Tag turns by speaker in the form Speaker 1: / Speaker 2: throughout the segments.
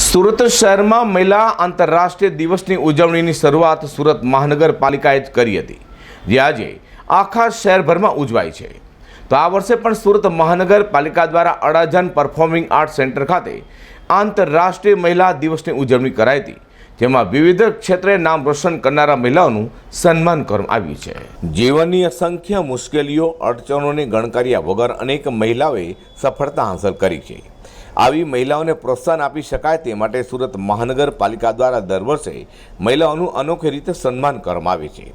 Speaker 1: સુરત શહેરમાં મહિલા આંતરરાષ્ટ્રીય દિવસની ઉજવણીની શરૂઆત સુરત મહાનગરપાલિકાએ જ કરી હતી, જે આજે આખા શહેરભરમાં ઉજવાય છે. તો આ વર્ષે પણ સુરત મહાનગરપાલિકા દ્વારા અડાજન પરફોર્મિંગ આર્ટ સેન્ટર ખાતે આંતરરાષ્ટ્રીય મહિલા દિવસની ઉજવણી કરાઈ હતી, જેમાં વિવિધ ક્ષેત્રે નામ રોશન કરનારા મહિલાઓનું સન્માન કરવામાં આવ્યું છે. જીવનની અસંખ્ય મુશ્કેલીઓ, અડચણોને ગણકાર્યા વગર અનેક મહિલાઓએ સફળતા હાંસલ કરી છે. આવી મહિલાઓને પ્રોત્સાહન આપી શકાય તે માટે સુરત મહાનગરપાલિકા દ્વારા દર વર્ષે મહિલાઓનું અનોખી રીતે સન્માન કરવામાં આવે છે.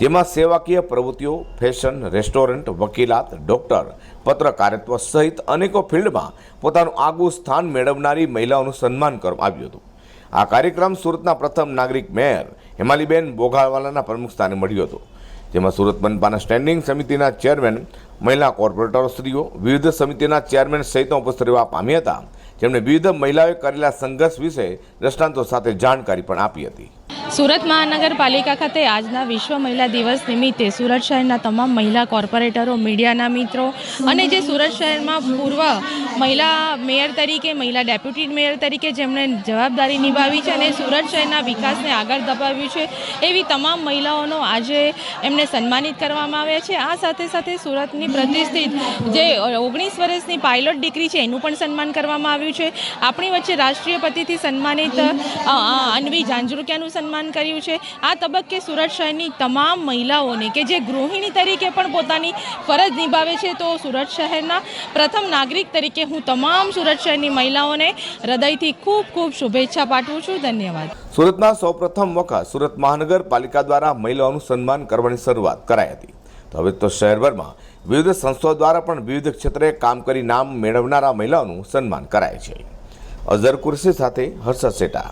Speaker 1: જેમાં સેવાકીય પ્રવૃત્તિઓ, ફેશન, રેસ્ટોરન્ટ, વકીલાત, ડૉક્ટર, પત્રકારત્વ સહિત અનેકો ફિલ્ડમાં પોતાનું આગવું સ્થાન મેળવનારી મહિલાઓનું સન્માન કરવામાં આવ્યું હતું. આ કાર્યક્રમ સુરતના પ્રથમ નાગરિક મેયર હેમાલીબેન બોઘાવાલાના પ્રમુખ સ્થાને મળ્યો હતો. જેમાં સુરત મનપાના સ્ટેન્ડિંગ સમિતિના ચેરમેન મહિલા કોર્પોરેટરો સ્ત્રીઓ વિવિધ સમિતિના ચેરમેન સહિત ઉપસ્થિત પામ્યા હતા. જેમણે વિવિધ મહિલાઓએ કરેલા સંઘર્ષ વિશે દ્રષ્ટાંતો સાથે જાણકારી પણ આપી હતી.
Speaker 2: સુરત મહાનગરપાલિકા ખાતે આજના વિશ્વ મહિલા દિવસ નિમિત્તે સુરત શહેરના તમામ મહિલા કોર્પોરેટરો, મીડિયાના મિત્રો અને જે સુરત શહેરમાં પૂર્વ મહિલા મેયર તરીકે, મહિલા ડેપ્યુટી મેયર તરીકે જેમણે જવાબદારી નિભાવી છે અને સુરત શહેરના વિકાસને આગળ ધપાવ્યું છે, એવી તમામ મહિલાઓનો આજે એમને સન્માનિત કરવામાં આવ્યા છે. આ સાથે સાથે સુરતની પ્રતિષ્ઠિત જે ઓગણીસ વર્ષની પાયલોટ ડિગ્રી છે, એનું પણ સન્માન કરવામાં આવ્યું છે. આપણી વચ્ચે રાષ્ટ્રીય પતિથી સન્માનિત અન્વી ઝાંઝરુકિયાનું સન્માન કર્યું છે. આ તબક્કે સુરત શહેરની તમામ મહિલાઓને કે જે ગૃહિણી તરીકે પણ પોતાની ફરજ નિભાવે છે, તો સુરત શહેરના પ્રથમ નાગરિક તરીકે હું તમામ સુરત શહેરની મહિલાઓને હૃદયથી ખૂબ ખૂબ શુભેચ્છા પાઠવું છું. ધન્યવાદ.
Speaker 1: સુરતમાં સૌપ્રથમ વખત સુરત મહાનગરપાલિકા દ્વારા મહિલાઓનું સન્માન કરવાની શરૂઆત કરાઈ હતી. તો હવે તો શહેરભરમાં વિવિધ સંસ્થાઓ દ્વારા પણ વિવિધ ક્ષેત્રે કામ કરી નામ મેળવનારા મહિલાઓનું સન્માન કરાય છે. અઝર કુરશી સાથે હર્ષદ શેઠા